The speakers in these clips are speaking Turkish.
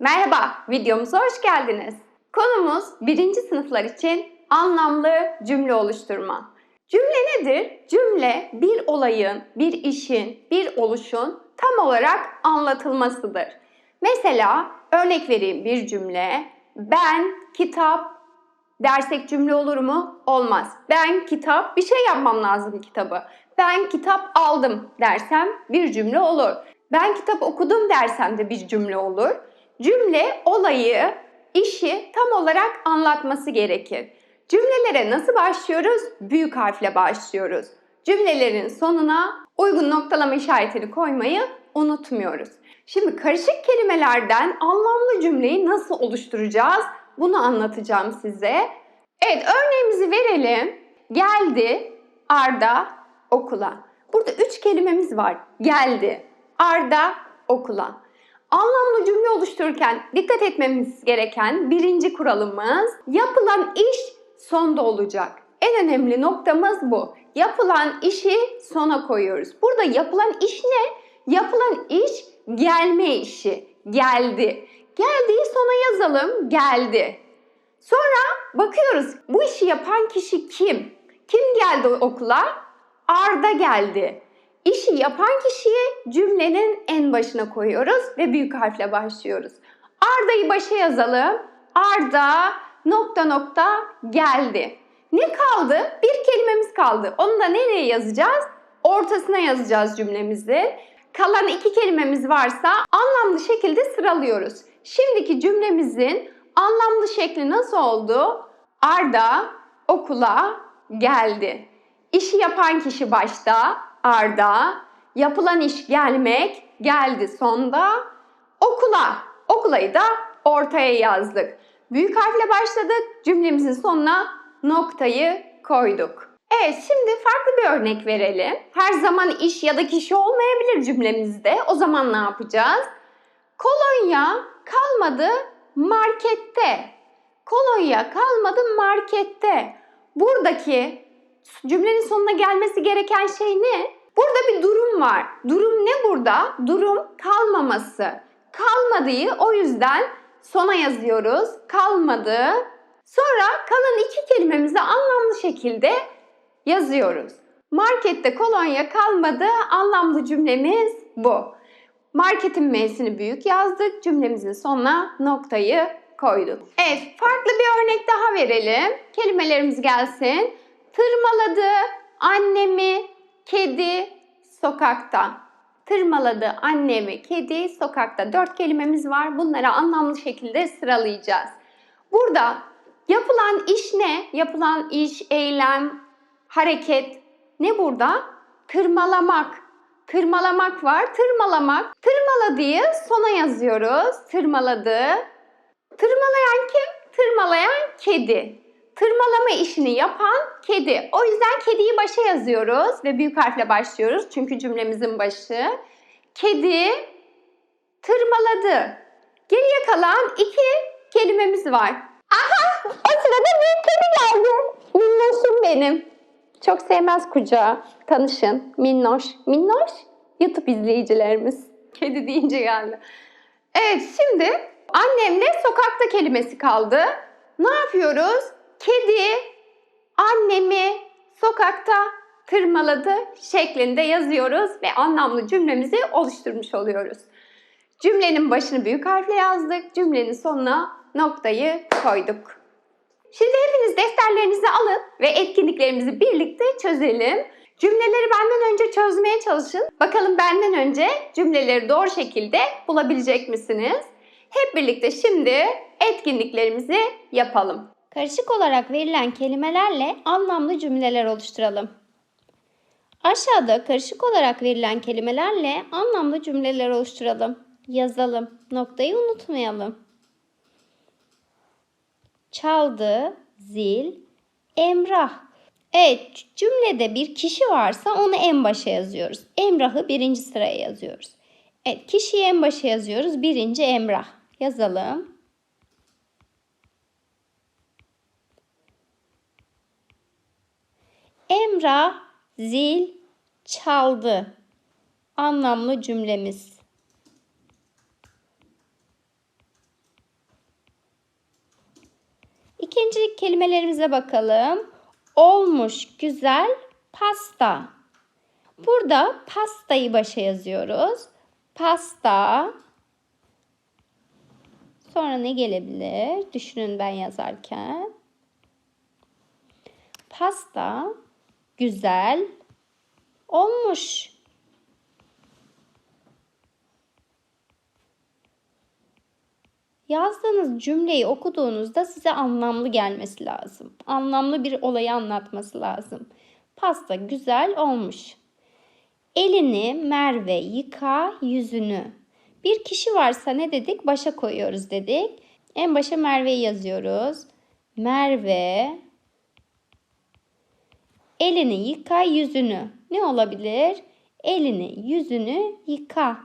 Merhaba, videomuza hoş geldiniz. Konumuz birinci sınıflar için anlamlı cümle oluşturma. Cümle nedir? Cümle bir olayın, bir işin, bir oluşun tam olarak anlatılmasıdır. Mesela örnek vereyim bir cümle. Ben kitap dersek cümle olur mu? Olmaz. Ben kitap, bir şey yapmam lazım kitabı. Ben kitap aldım dersem bir cümle olur. Ben kitap okudum dersem de bir cümle olur. Cümle olayı, işi tam olarak anlatması gerekir. Cümlelere nasıl başlıyoruz? Büyük harfle başlıyoruz. Cümlelerin sonuna uygun noktalama işaretini koymayı unutmuyoruz. Şimdi karışık kelimelerden anlamlı cümleyi nasıl oluşturacağız? Bunu anlatacağım size. Evet örneğimizi verelim. Geldi Arda okula. Burada üç kelimemiz var. Geldi Arda okula. Anlamlı cümle oluştururken dikkat etmemiz gereken birinci kuralımız yapılan iş sonda olacak. En önemli noktamız bu. Yapılan işi sona koyuyoruz. Burada yapılan iş ne? Yapılan iş gelme işi. Geldi. Geldiği sona yazalım. Geldi. Sonra bakıyoruz bu işi yapan kişi kim? Kim geldi okula? Arda geldi. İşi yapan kişiyi cümlenin en başına koyuyoruz ve büyük harfle başlıyoruz. Arda'yı başa yazalım. Arda nokta nokta geldi. Ne kaldı? Bir kelimemiz kaldı. Onu da nereye yazacağız? Ortasına yazacağız cümlemizi. Kalan iki kelimemiz varsa anlamlı şekilde sıralıyoruz. Şimdiki cümlemizin anlamlı şekli nasıl oldu? Arda okula geldi. İşi yapan kişi başta, Arda. Yapılan iş gelmek, geldi sonda. Okula, okulayı da ortaya yazdık. Büyük harfle başladık, cümlemizin sonuna noktayı koyduk. Evet, şimdi farklı bir örnek verelim. Her zaman iş ya da kişi olmayabilir cümlemizde. O zaman ne yapacağız? Kolonya kalmadı markette. Kolonya kalmadı markette. Buradaki cümlenin sonuna gelmesi gereken şey ne? Burada bir durum var. Durum ne burada? Durum kalmaması. Kalmadığı o yüzden sona yazıyoruz. Kalmadı. Sonra kalan iki kelimemizi anlamlı şekilde yazıyoruz. Markette kolonya kalmadı. Anlamlı cümlemiz bu. Marketin M'sini büyük yazdık. Cümlemizin sonuna noktayı koyduk. Evet, farklı bir örnek daha verelim. Kelimelerimiz gelsin. Tırmaladı annemi kedi sokakta. Tırmaladı annemi kedi sokakta. Dört kelimemiz var. Bunları anlamlı şekilde sıralayacağız. Burada yapılan iş ne? Yapılan iş, eylem, hareket ne burada? Tırmalamak. Tırmalamak var. Tırmalamak. Tırmaladığı sona yazıyoruz. Tırmaladı. Tırmalayan kim? Tırmalayan kedi. Tırmalama işini yapan kedi. O yüzden kediyi başa yazıyoruz ve büyük harfle başlıyoruz. Çünkü cümlemizin başı. Kedi tırmaladı. Geriye kalan iki kelimemiz var. Aha! O sırada bir kedi geldi. Minnoşum benim. Çok sevmez kucağı. Tanışın. Minnoş. Minnoş. YouTube izleyicilerimiz. Kedi deyince geldi. Evet şimdi annemle sokakta kelimesi kaldı. Ne yapıyoruz? Kedi annemi sokakta tırmaladı şeklinde yazıyoruz ve anlamlı cümlemizi oluşturmuş oluyoruz. Cümlenin başını büyük harfle yazdık. Cümlenin sonuna noktayı koyduk. Şimdi hepiniz defterlerinizi alın ve etkinliklerimizi birlikte çözelim. Cümleleri benden önce çözmeye çalışın. Bakalım benden önce cümleleri doğru şekilde bulabilecek misiniz? Hep birlikte şimdi etkinliklerimizi yapalım. Karışık olarak verilen kelimelerle anlamlı cümleler oluşturalım. Aşağıda karışık olarak verilen kelimelerle anlamlı cümleler oluşturalım. Yazalım. Noktayı unutmayalım. Çaldı, zil, Emrah. Evet, cümlede bir kişi varsa onu en başa yazıyoruz. Emrah'ı birinci sıraya yazıyoruz. Evet, kişiyi en başa yazıyoruz. Birinci Emrah. Yazalım. Emra zil çaldı. Anlamlı cümlemiz. İkinci kelimelerimize bakalım. Olmuş güzel pasta. Burada pastayı başa yazıyoruz. Pasta. Sonra ne gelebilir? Düşünün ben yazarken. Pasta güzel olmuş. Yazdığınız cümleyi okuduğunuzda size anlamlı gelmesi lazım. Anlamlı bir olayı anlatması lazım. Pasta güzel olmuş. Elini Merve yıka yüzünü. Bir kişi varsa ne dedik? Başa koyuyoruz dedik. En başa Merve'yi yazıyoruz. Merve elini yıka yüzünü. Ne olabilir? Elini yüzünü yıka.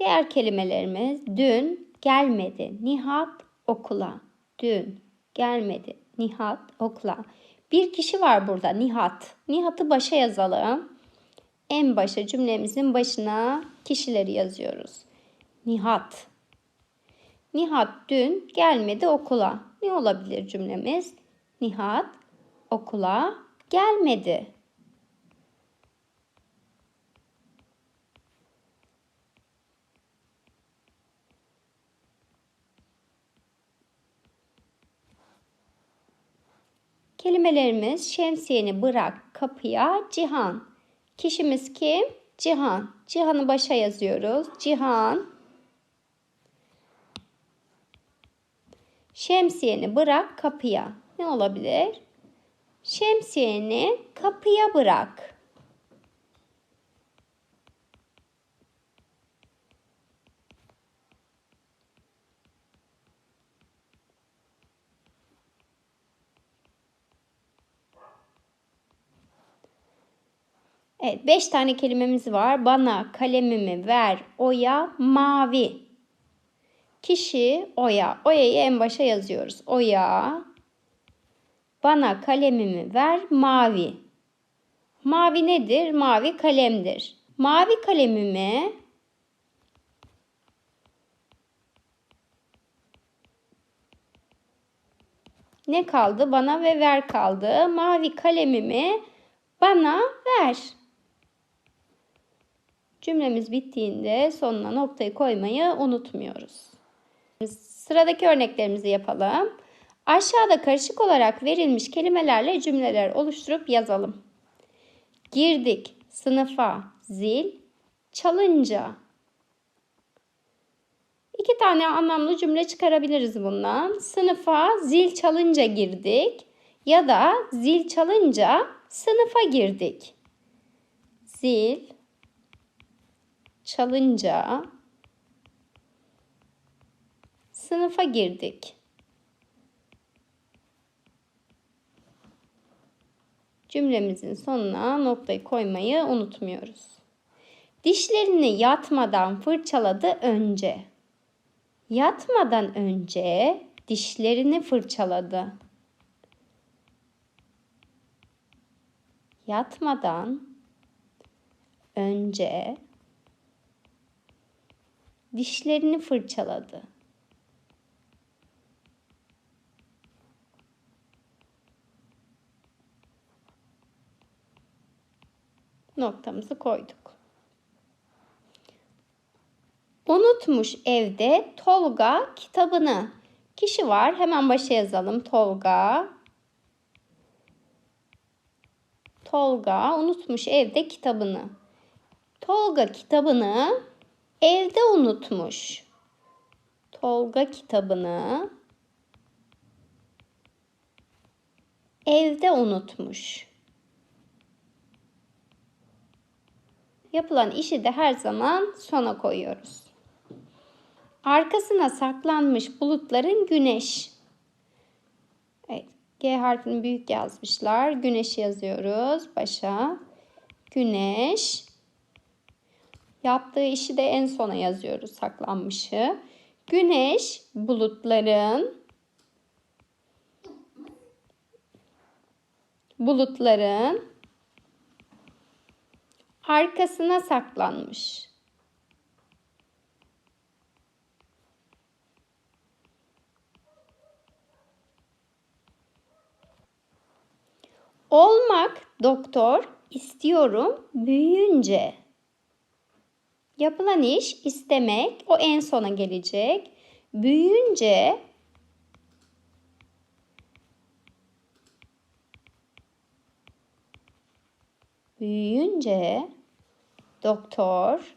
Diğer kelimelerimiz dün gelmedi Nihat okula. Dün gelmedi Nihat okula. Bir kişi var burada Nihat. Nihat'ı başa yazalım. En başa cümlemizin başına kişileri yazıyoruz. Nihat. Nihat dün gelmedi okula. Ne olabilir cümlemiz? Nihat okula gelmedi. Kelimelerimiz şemsiyeni bırak kapıya Cihan. Kişimiz kim? Cihan. Cihan'ı başa yazıyoruz. Cihan. Şemsiyeni bırak kapıya. Ne olabilir? Şemsiyeni kapıya bırak. Evet, beş tane kelimemiz var. Bana kalemimi ver, oya, mavi. Kişi, oya. Oya'yı en başa yazıyoruz. Oya. Bana kalemimi ver, mavi. Mavi nedir? Mavi kalemdir. Mavi kalemimi ne kaldı? Bana ve ver kaldı. Mavi kalemimi bana ver. Cümlemiz bittiğinde sonuna noktayı koymayı unutmuyoruz. Sıradaki örneklerimizi yapalım. Aşağıda karışık olarak verilmiş kelimelerle cümleler oluşturup yazalım. Girdik sınıfa zil çalınca. İki tane anlamlı cümle çıkarabiliriz bundan. Sınıfa zil çalınca girdik ya da zil çalınca sınıfa girdik. Zil çalınca sınıfa girdik. Cümlemizin sonuna noktayı koymayı unutmuyoruz. Dişlerini yatmadan fırçaladı önce. Yatmadan önce dişlerini fırçaladı. Yatmadan önce dişlerini fırçaladı. Noktamızı koyduk. Unutmuş evde Tolga kitabını. Kişi var. Hemen başa yazalım. Tolga. Tolga unutmuş evde kitabını. Tolga kitabını evde unutmuş. Tolga kitabını evde unutmuş. Yapılan işi de her zaman sona koyuyoruz. Arkasına saklanmış bulutların güneş. Evet, G harfini büyük yazmışlar. Güneş yazıyoruz başa. Güneş. Yaptığı işi de en sona yazıyoruz saklanmışı. Güneş bulutların bulutların arkasına saklanmış. Olmak doktor istiyorum büyüyünce. Yapılan iş istemek o en sona gelecek. Büyüyünce büyüyünce doktor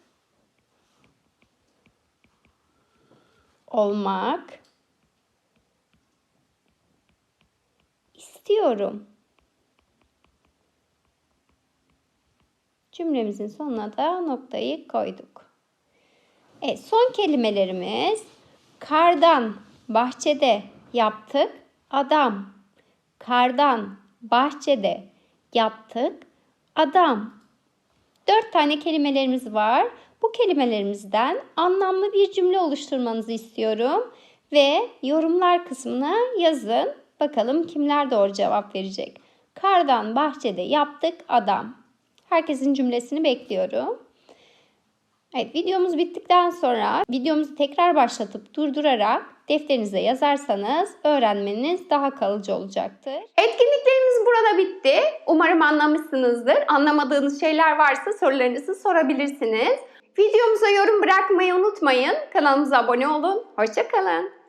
olmak istiyorum. Cümlemizin sonuna da noktayı koyduk. Evet, son kelimelerimiz kardan bahçede yaptık adam. Kardan bahçede yaptık adam. Dört tane kelimelerimiz var. Bu kelimelerimizden anlamlı bir cümle oluşturmanızı istiyorum. Ve yorumlar kısmına yazın. Bakalım kimler doğru cevap verecek. Kardan bahçede yaptık adam. Herkesin cümlesini bekliyorum. Evet videomuz bittikten sonra videomuzu tekrar başlatıp durdurarak defterinize yazarsanız öğrenmeniz daha kalıcı olacaktır. Etkinliklerimiz burada bitti. Umarım anlamışsınızdır. Anlamadığınız şeyler varsa sorularınızı sorabilirsiniz. Videomuza yorum bırakmayı unutmayın. Kanalımıza abone olun. Hoşçakalın.